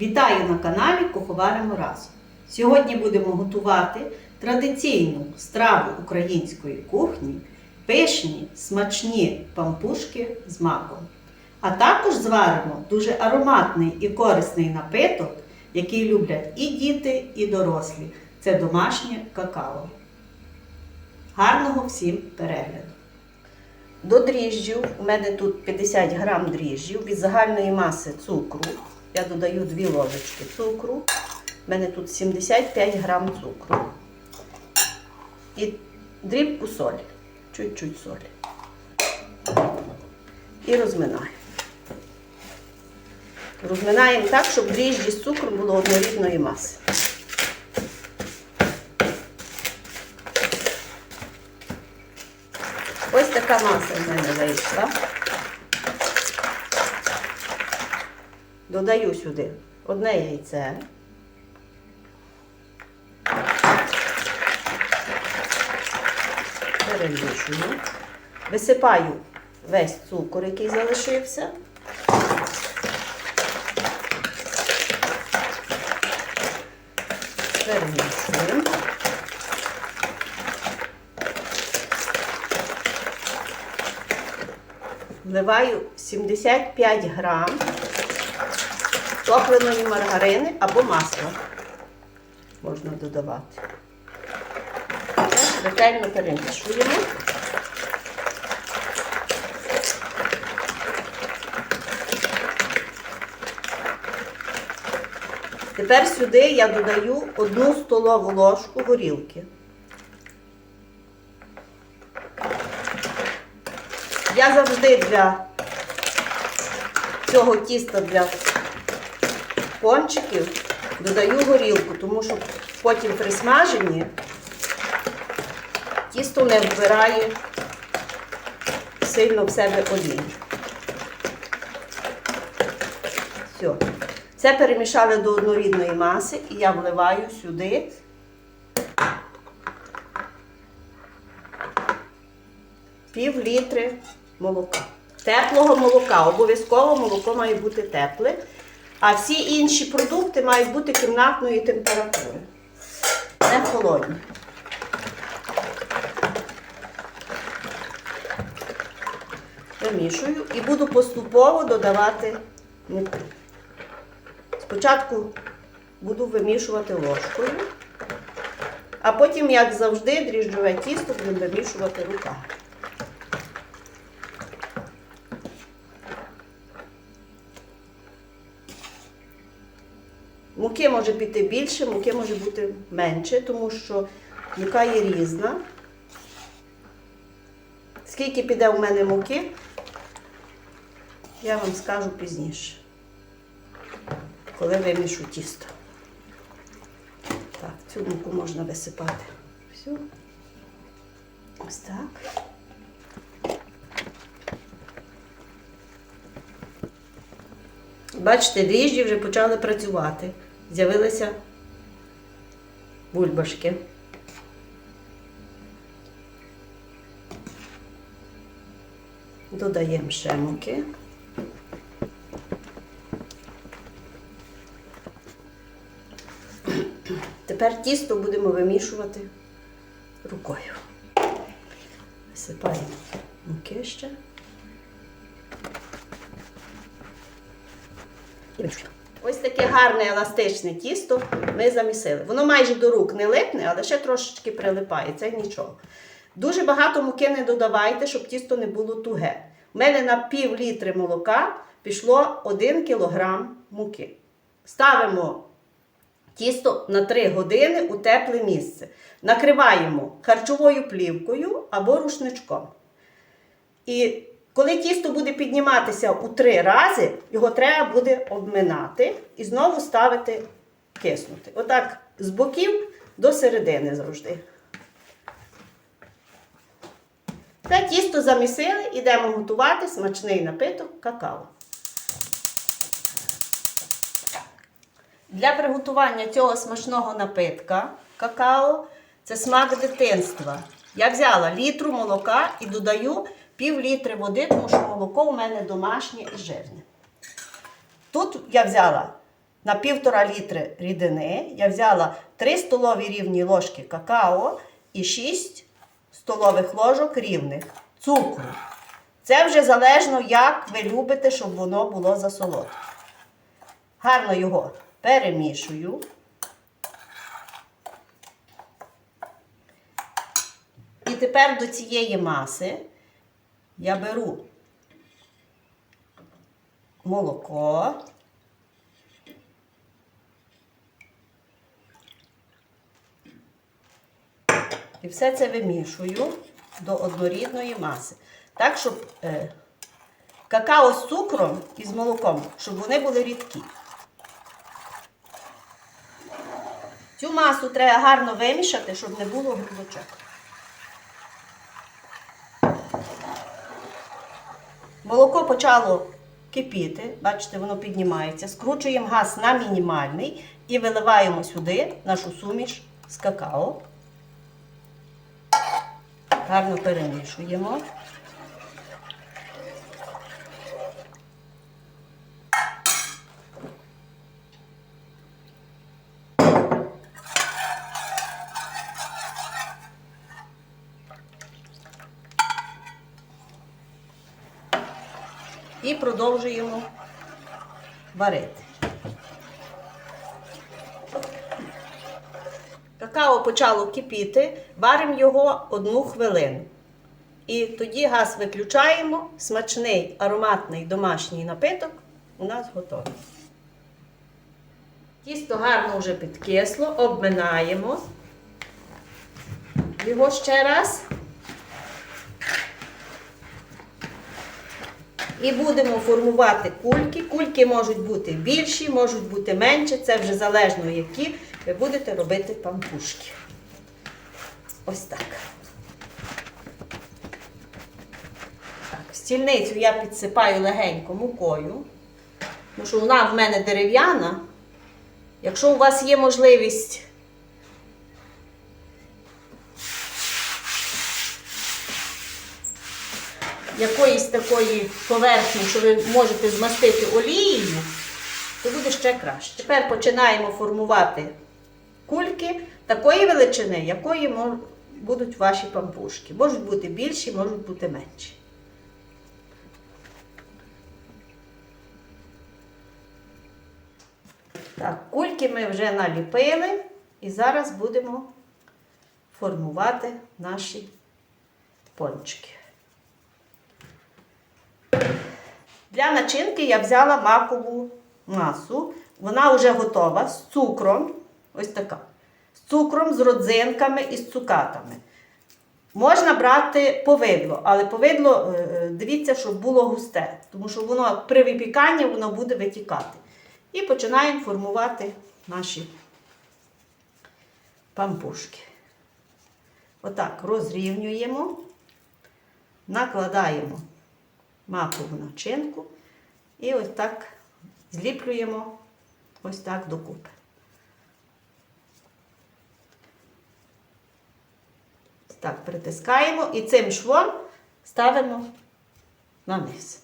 Вітаю на каналі Куховаримо разом. Сьогодні будемо готувати традиційну страву української кухні, пишні, смачні пампушки з маком. А також зваримо дуже ароматний і корисний напиток, який люблять і діти, і дорослі. Це домашнє какао. Гарного всім перегляду! До дріжджів у мене тут 50 грам дріжджів від загальної маси цукру. Я додаю 2 ложечки цукру. У мене тут 75 грам цукру. І дрібку солі. Чуть-чуть солі. І розминаю. Розминаємо так, щоб дріжджі з цукром було однорідної маси. Ось така маса в мене вийшла. Додаю сюди одне яйце. Перемішую. Висипаю весь цукор, який залишився. Перемішую. Вливаю 75 грам топленої маргарини або масла. Можна додавати. Ретельно перемішуємо. Тепер сюди я додаю одну столову ложку горілки. Я завжди для цього тіста для пончиків додаю горілку, тому що потім при смаженні тісто не вбирає сильно в себе олії. Все. Це перемішали до однорідної маси і я вливаю сюди пів літри молока. Теплого молока. Обов'язково молоко має бути тепле. А всі інші продукти мають бути кімнатної температури. Не холодні. Вимішую і буду поступово додавати муку. Спочатку буду вимішувати ложкою, а потім, як завжди, дріжджове тісто будемо вимішувати руками. Муки може піти більше, муки може бути менше, тому що мука є різна. Скільки піде у мене муки, я вам скажу пізніше, коли вимішу тісто. Так, цю муку можна висипати. Все. Ось так. Бачите, дріжджі вже почали працювати. З'явилися бульбашки. Додаємо ще муки. Тепер тісто будемо вимішувати рукою. Висипаємо муки ще. Ось таке гарне еластичне тісто ми замісили. Воно майже до рук не липне, але ще трошечки прилипає, це нічого. Дуже багато муки не додавайте, щоб тісто не було туге. У мене на пів літри молока пішло 1 кг муки. Ставимо тісто на 3 години у тепле місце. Накриваємо харчовою плівкою або рушничком. І коли тісто буде підніматися у три рази, його треба буде обминати і знову ставити киснути. Отак з боків до середини завжди. Це тісто замісили, йдемо готувати смачний напиток какао. Для приготування цього смачного напитка какао це смак дитинства. Я взяла літру молока і додаю пів літри води, тому що молоко у мене домашнє і жирне. Тут я взяла на півтора літри рідини я взяла 3 столові рівні ложки какао і 6 столових ложок рівних цукру. Це вже залежно, як ви любите, щоб воно було засолодке. Гарно його перемішую. І тепер до цієї маси я беру молоко. І все це вимішую до однорідної маси. Так, щоб е, какао з цукром і з молоком, щоб вони були рідкі. Цю масу треба гарно вимішати, щоб не було грудочок. Молоко почало кипіти, бачите, воно піднімається. Скручуємо газ на мінімальний і виливаємо сюди нашу суміш з какао. Гарно перемішуємо. І продовжуємо варити. Какао почало кипіти, варимо його одну хвилину. І тоді газ виключаємо, смачний ароматний домашній напиток у нас готовий. Тісто гарно вже підкисло, обминаємо його ще раз. І будемо формувати кульки. Кульки можуть бути більші, можуть бути менші. Це вже залежно, які ви будете робити пампушки. Ось так. Так, Стільницю я підсипаю легенько мукою, тому що вона в мене дерев'яна. Якщо у вас є можливість якоїсь такої поверхні, що ви можете змастити олією, то буде ще краще. Тепер починаємо формувати кульки такої величини, якої будуть ваші пампушки. Можуть бути більші, можуть бути менші. Так, кульки ми вже наліпили і зараз будемо формувати наші пончики. Для начинки я взяла макову масу. Вона вже готова з цукром. Ось така. З цукром, з родзинками і з цукатами. Можна брати повидло, але повидло, е, е, дивіться, щоб було густе, тому що воно при випіканні воно буде витікати. І починаємо формувати наші пампушки. Отак розрівнюємо, накладаємо макову начинку і ось так зліплюємо ось так докупи. Так, притискаємо і цим швом ставимо на низ.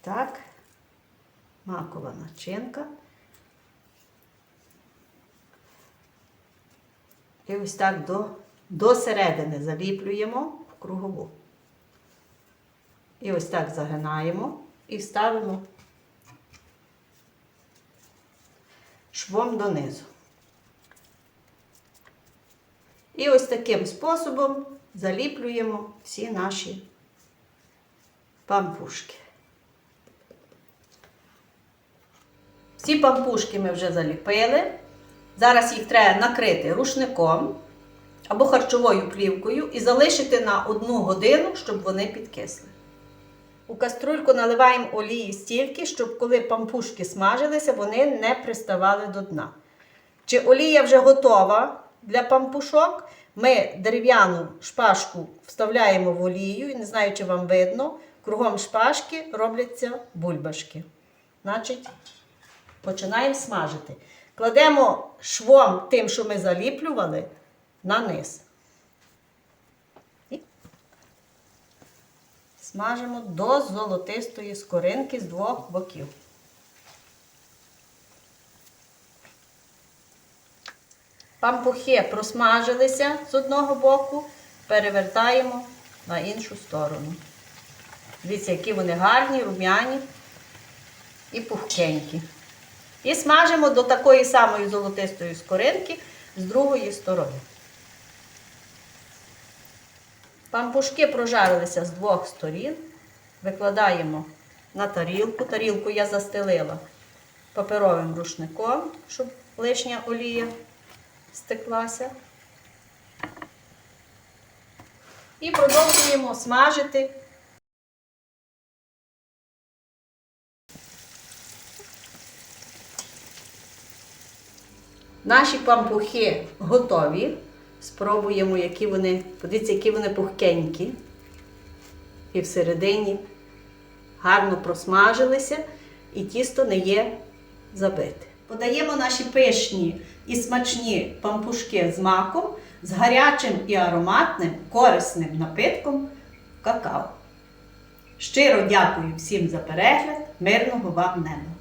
Так, макова начинка. І ось так до, до середини заліплюємо в кругову. І ось так загинаємо і ставимо швом донизу. І ось таким способом заліплюємо всі наші пампушки. Всі пампушки ми вже заліпили. Зараз їх треба накрити рушником або харчовою плівкою і залишити на одну годину, щоб вони підкисли. У каструльку наливаємо олії стільки, щоб коли пампушки смажилися, вони не приставали до дна. Чи олія вже готова для пампушок? Ми дерев'яну шпажку вставляємо в олію, і не знаю, чи вам видно, кругом шпажки робляться бульбашки. Значить, починаємо смажити. Кладемо швом тим, що ми заліплювали, на низ. І Смажимо до золотистої скоринки з двох боків. Пампухи просмажилися з одного боку, перевертаємо на іншу сторону. Дивіться, які вони гарні, рум'яні і пухкенькі. І смажимо до такої самої золотистої скоринки з другої сторони. Пампушки прожарилися з двох сторін. Викладаємо на тарілку. Тарілку я застелила паперовим рушником, щоб лишня олія стеклася. І продовжуємо смажити. Наші пампухи готові. Спробуємо, які вони, подивіться, які вони пухкенькі. І всередині гарно просмажилися, і тісто не є забите. Подаємо наші пишні і смачні пампушки з маком з гарячим і ароматним корисним напитком какао. Щиро дякую всім за перегляд, мирного вам неба!